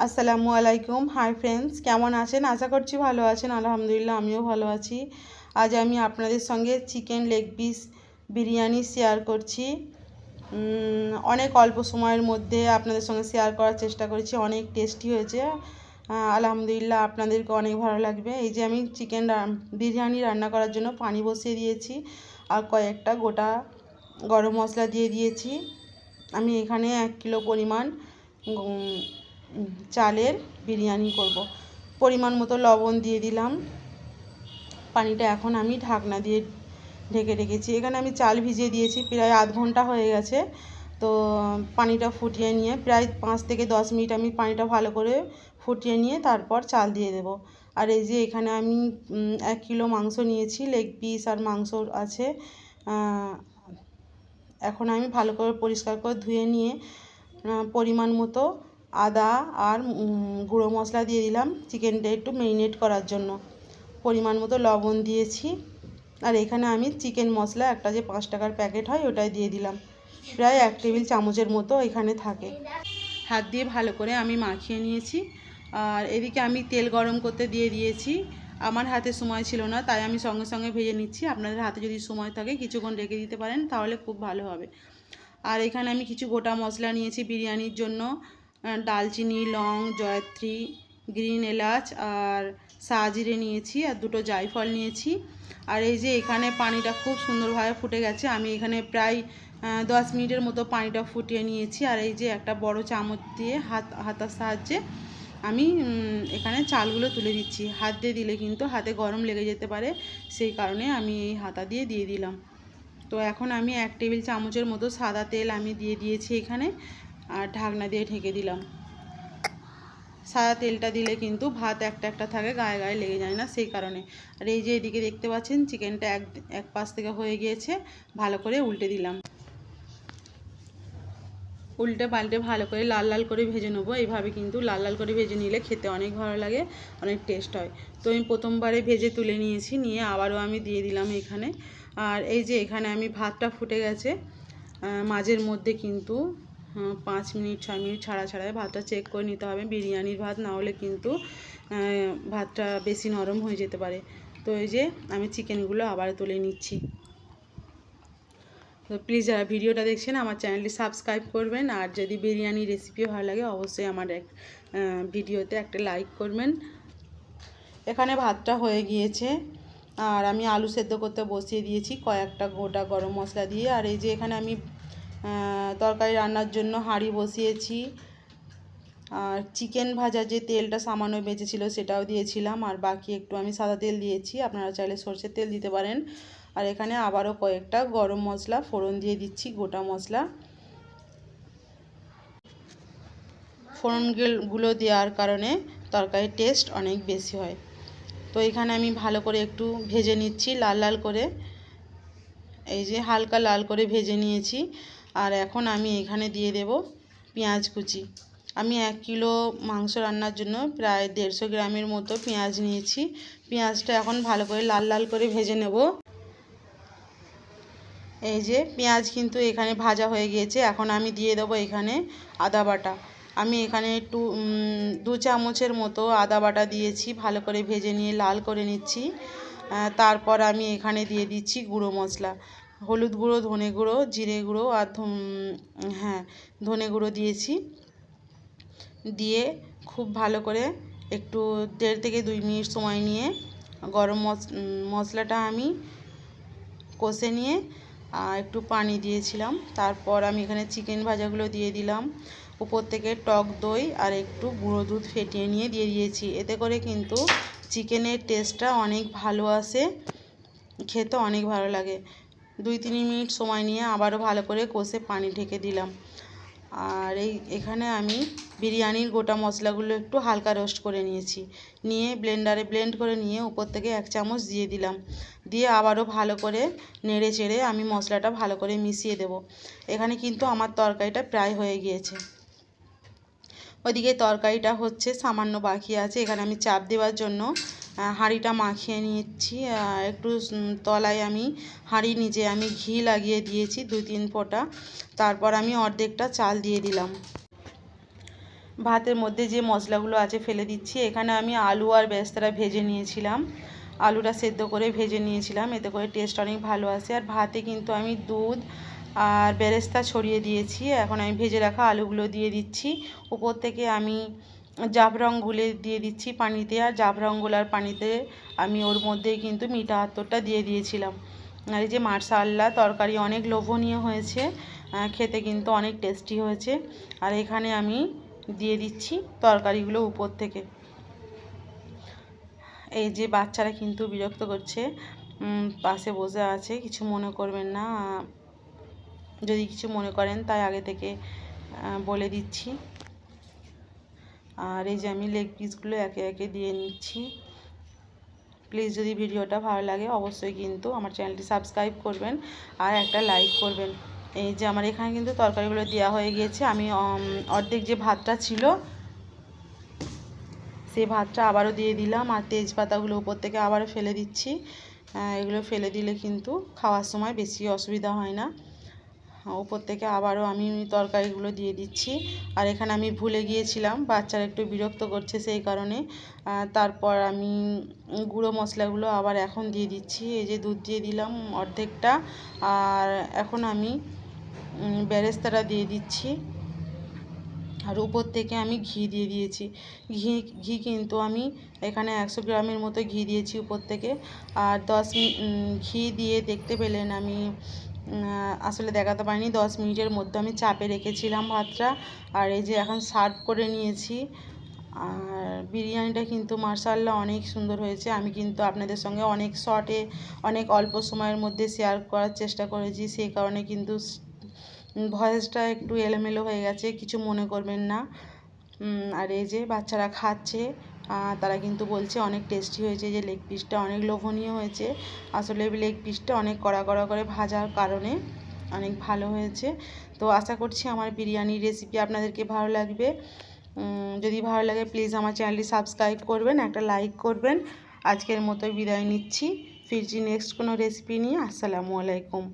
আসসালামু আলাইকুম। Hi friends কেমন আছেন? আশা করছি ভালো আছেন। আলহামদুলিল্লাহ, আমিও ভালো আছি। আজ আমি আপনাদের সঙ্গে chicken leg piece biryani share করছি। অনেক অল্প সময়ের মধ্যে আপনাদের সঙ্গে শেয়ার করার চেষ্টা করেছি। অনেক টেস্টি হয়েছে। আলহামদুলিল্লাহ আপনাদেরকে অনেক ভালো লাগবে। এই যে আমি চিকেন বিরিয়ানি রান্না করার জন্য পানি বসিয়ে দিয়েছি আর কয়েকটা গোটা গরম মশলা দিয়ে দিয়েছি। আমি এখানে এক কিলো পরিমাণ চালের বিরিয়ানি করব। পরিমাণ মতো লবণ দিয়ে দিলাম। পানিটা এখন আমি ঢাকনা দিয়ে ঢেকে রেখেছি। এখানে আমি চাল ভিজিয়ে দিয়েছি, প্রায় আধ ঘণ্টা হয়ে গেছে। তো, পানিটা ফুটিয়ে নিয়ে প্রায় পাঁচ থেকে দশ মিনিট আমি পানিটা ভালো করে ফুটিয়ে নিয়ে তারপর চাল দিয়ে দেব। আর এই যে এখানে আমি এক কিলো মাংস নিয়েছি, লেগ পিস আর মাংস আছে। এখন আমি ভালো করে পরিষ্কার করে ধুয়ে নিয়ে পরিমাণ মতো আদা আর গুঁড়ো মশলা দিয়ে দিলাম চিকেনটা একটু মেরিনেট করার জন্য। পরিমাণ মতো লবণ দিয়েছি। আর এখানে আমি চিকেন মশলা একটা যে পাঁচ টাকার প্যাকেট হয় ওটাই দিয়ে দিলাম। প্রায় এক টেবিল চামচের মতো এখানে থাকে। হাত দিয়ে ভালো করে আমি মাখিয়ে নিয়েছি। আর এদিকে আমি তেল গরম করতে দিয়ে দিয়েছি। আমার হাতে সময় ছিল না, তাই আমি সঙ্গে সঙ্গে ভেজে নিচ্ছি। আপনাদের হাতে যদি সময় থাকে কিছুক্ষণ রেখে দিতে পারেন, তাহলে খুব ভালো হবে। আর এখানে আমি কিছু গোটা মশলা নিয়েছি বিরিয়ানির জন্য। আহ, দালচিনি লং জয়ত্রী গ্রিন এলাচ আর সাজিরে নিয়েছি আর দুটো জায়ফল নিয়েছি। আর এই যে এখানে পানিটা খুব সুন্দরভাবে ফুটে গেছে। আমি এখানে প্রায় দশ মিনিটের মতো পানিটা ফুটিয়ে নিয়েছি। আর এই যে একটা বড় চামচ দিয়ে হাত হাতার সাহায্যে আমি এখানে চালগুলো তুলে দিচ্ছি। হাত দিয়ে দিলে কিন্তু হাতে গরম লেগে যেতে পারে। সেই কারণে আমি এই হাতা দিয়ে দিয়ে দিলাম। তো এখন আমি এক টেবিল চামচের মতো সাদা তেল আমি দিয়ে দিয়েছি এখানে। আর ঢাকনা দিয়ে ঢেকে দিলাম। সাদা তেলটা দিলে কিন্তু ভাত একটা একটা থাকে, গায়ে গায়ে লেগে যায় না সেই কারণে। আর এই যে এদিকে দেখতে পাচ্ছেন, চিকেনটা এক এক পাশ থেকে হয়ে গিয়েছে, ভালো করে উল্টে দিলাম। উল্টে পাল্টে ভালো করে লাল লাল করে ভেজে নেব। এইভাবে কিন্তু লাল লাল করে ভেজে নিলে খেতে অনেক ভালো লাগে, অনেক টেস্ট হয়। তো আমি প্রথমবারে ভেজে তুলে নিয়েছি, নিয়ে আবারও আমি দিয়ে দিলাম এখানে। আর এই যে এখানে আমি ভাতটা ফুটে গেছে মাঝের মধ্যে কিন্তু পাঁচ মিনিট, ছয় মিনিট ছাড়া ছাড়াই ভাতটা চেক করে নিতে হবে। বিরিয়ানির ভাত না হলে কিন্তু ভাতটা বেশি নরম হয়ে যেতে পারে। তো এই যে আমি চিকেনগুলো আবার তুলে নিচ্ছি। তো প্লিজ যারা ভিডিওটা দেখছেন, আমার চ্যানেলটি সাবস্ক্রাইব করবেন। আর যদি বিরিয়ানি রেসিপি ভালো লাগে, অবশ্যই আমার এক ভিডিওতে একটা লাইক করবেন। এখানে ভাতটা হয়ে গিয়েছে। আর আমি আলু সেদ্ধ করতে বসিয়ে দিয়েছি কয়েকটা গোটা গরম মশলা দিয়ে। আর এই যে এখানে আমি তরকারি রান্নার জন্য হাঁড়ি বসিয়েছি। আর চিকেন ভাজা যে তেলটা সামান্য বেঁচেছিল সেটাও দিয়েছিলাম। আর বাকি একটু আমি সাদা তেল দিয়েছি। আপনারা চাইলে সরষের তেল দিতে পারেন। আর এখানে আবারও কয়েকটা গরম মশলা, ফোড়ন দিয়ে দিচ্ছি, গোটা মশলা। ফোড়নগুলো দেওয়ার কারণে তরকারির টেস্ট অনেক বেশি হয়। তো এখানে আমি ভালো করে একটু ভেজে নিচ্ছি, লাল লাল করে। এই যে হালকা লাল করে ভেজে নিয়েছি। আর এখন আমি এখানে দিয়ে দেব পেঁয়াজ কুচি। আমি এক কিলো মাংস রান্নার জন্য প্রায় দেড়শো গ্রামের মতো পেঁয়াজ নিয়েছি। পেঁয়াজটা এখন ভালো করে লাল লাল করে ভেজে নেব। এই যে পেঁয়াজ কিন্তু এখানে ভাজা হয়ে গিয়েছে। এখন আমি দিয়ে দেবো এখানে আদা বাটা। আমি এখানে একটু দু চামচের মতো আদা বাটা দিয়েছি। ভালো করে ভেজে নিয়ে লাল করে নিচ্ছি। তারপর আমি এখানে দিয়ে দিচ্ছি গুঁড়ো মশলা। হলুদ গুঁড়ো, ধনে গুঁড়ো, জিরে গুঁড়ো আর হ্যাঁ ধনে গুঁড়ো দিয়েছি। দিয়ে খুব ভালো করে একটু দেড় থেকে দুই মিনিট সময় নিয়ে গরম মশ- মশলাটা আমি কষে নিয়ে একটু পানি দিয়েছিলাম। তারপর আমি এখানে চিকেন ভাজাগুলো দিয়ে দিলাম। উপর থেকে টক দই আর একটু গুঁড়ো দুধ ফেটিয়ে নিয়ে দিয়ে দিয়েছি। এতে করে কিন্তু চিকেনের টেস্টটা অনেক ভালো আসে, খেতে অনেক ভালো লাগে। দুই তিন মিনিট সময় নিয়ে আবারও ভালো করে কষে পানি ঢেকে দিলাম। আর এই, এখানে আমি বিরিয়ানির গোটা মশলাগুলো একটু হালকা রোস্ট করে নিয়েছি। নিয়ে ব্লেন্ডারে ব্লেন্ড করে নিয়ে উপর থেকে এক চামচ দিয়ে দিলাম। দিয়ে আবারও ভালো করে নেড়ে চেড়ে আমি মশলাটা ভালো করে মিশিয়ে দেব। এখানে কিন্তু আমার তরকারিটা প্রায় হয়ে গিয়েছে। ওইদিকে তরকারিটা হচ্ছে সামান্য বাকি আছে। এখানে আমি চাপ দেওয়ার জন্য হাঁড়িটা মাখিয়ে নিচ্ছি। একটু তলায় আমি হাঁড়ি নিজে আমি ঘি লাগিয়ে দিয়েছি দুই তিন ফোঁটা। তারপর আমি অর্ধেকটা চাল দিয়ে দিলাম। ভাতের মধ্যে যে মশলাগুলো আছে ফেলে দিচ্ছি। এখানে আমি আলু আর বেস্তারা ভেজে নিয়েছিলাম। আলুটা সেদ্ধ করে ভেজে নিয়েছিলাম। এতে করে টেস্ট অনেক ভালো আসে। আর ভাতে কিন্তু আমি দুধ আর বেরেস্তা ছড়িয়ে দিয়েছি। এখন আমি ভেজে রাখা আলুগুলো দিয়ে দিচ্ছি। উপর থেকে আমি জাফরং গুলে দিয়ে দিচ্ছি পানিতে। আর জাফরং গোলার পানিতে আমি ওর মধ্যেই কিন্তু মিঠা আতরটা দিয়ে দিয়েছিলাম। আর এই যে মার্শাল্লাহ, তরকারি অনেক লোভনীয় হয়েছে। খেতে কিন্তু অনেক টেস্টি হয়েছে। আর এখানে আমি দিয়ে দিচ্ছি তরকারিগুলো উপর থেকে। এই যে বাচ্চারা কিন্তু বিরক্ত করছে। পাশে বসে আছে, কিছু মনে করবেন না। যদি কিছু মনে করেন, তাই আগে থেকে বলে দিচ্ছি। আর এই যে আমি লেগ পিসগুলো একে একে দিয়ে নিচ্ছি। প্লিজ যদি ভিডিওটা ভালো লাগে, অবশ্যই কিন্তু আমার চ্যানেলটি সাবস্ক্রাইব করবেন আর একটা লাইক করবেন। এই যে আমার এখানে কিন্তু তরকারিগুলো দেওয়া হয়ে গিয়েছে। আমি অর্ধেক যে ভাতটা ছিল, সেই ভাতটা আবারও দিয়ে দিলাম আর তেজপাতাগুলো উপর থেকে আবারও ফেলে দিচ্ছি। এগুলো ফেলে দিলে কিন্তু খাওয়ার সময় বেশি অসুবিধা হয় না। উপর থেকে আবারও আমি তরকারিগুলো দিয়ে দিচ্ছি। আর এখানে আমি ভুলে গিয়েছিলাম, বাচ্চারা একটু বিরক্ত করছে সেই কারণে। তারপর আমি গুঁড়ো মশলাগুলো আবার এখন দিয়ে দিচ্ছি, এই যে দুধ দিয়ে দিলাম অর্ধেকটা। আর এখন আমি বেরেস্তাটা দিয়ে দিচ্ছি। আর উপর থেকে আমি ঘি দিয়ে দিয়েছি। ঘি ঘি কিন্তু আমি এখানে একশো গ্রামের মতো ঘি দিয়েছি উপর থেকে। আর দশ ঘি দিয়ে দেখতে পেলেন আমি আসলে দেখাতে পারিনি। দশ মিনিটের মধ্যে আমি চাপে রেখেছিলাম ভাতটা। আর এই যে এখন সার্ভ করে নিয়েছি। আর বিরিয়ানিটা কিন্তু মার্শাল্লাহ অনেক সুন্দর হয়েছে। আমি কিন্তু আপনাদের সঙ্গে অনেক শর্টে অনেক অল্প সময়ের মধ্যে শেয়ার করার চেষ্টা করেছি। সেই কারণে কিন্তু ভয়েসটা একটু এলোমেলো হয়ে গেছে। কিছু মনে করবেন না। আর এই যে বাচ্চারা খাচ্ছে। তারা কিন্তু বলছে অনেক টেস্টি হয়েছে যে লেগ পিসটা অনেক লোভনীয় হয়েছে। আসলে লেগ পিসটা অনেক কড়া কড়া করে ভাজার কারণে অনেক ভালো হয়েছে। তো আশা করছি আমার বিরিয়ানির রেসিপি আপনাদেরকে ভালো লাগবে। যদি ভালো লাগে প্লিজ আমার চ্যানেলটি সাবস্ক্রাইব করবেন, একটা লাইক করবেন। আজকের মতো বিদায় নিচ্ছি। ফিরছি নেক্সট কোনো রেসিপি নিয়ে। আসসালামু আলাইকুম।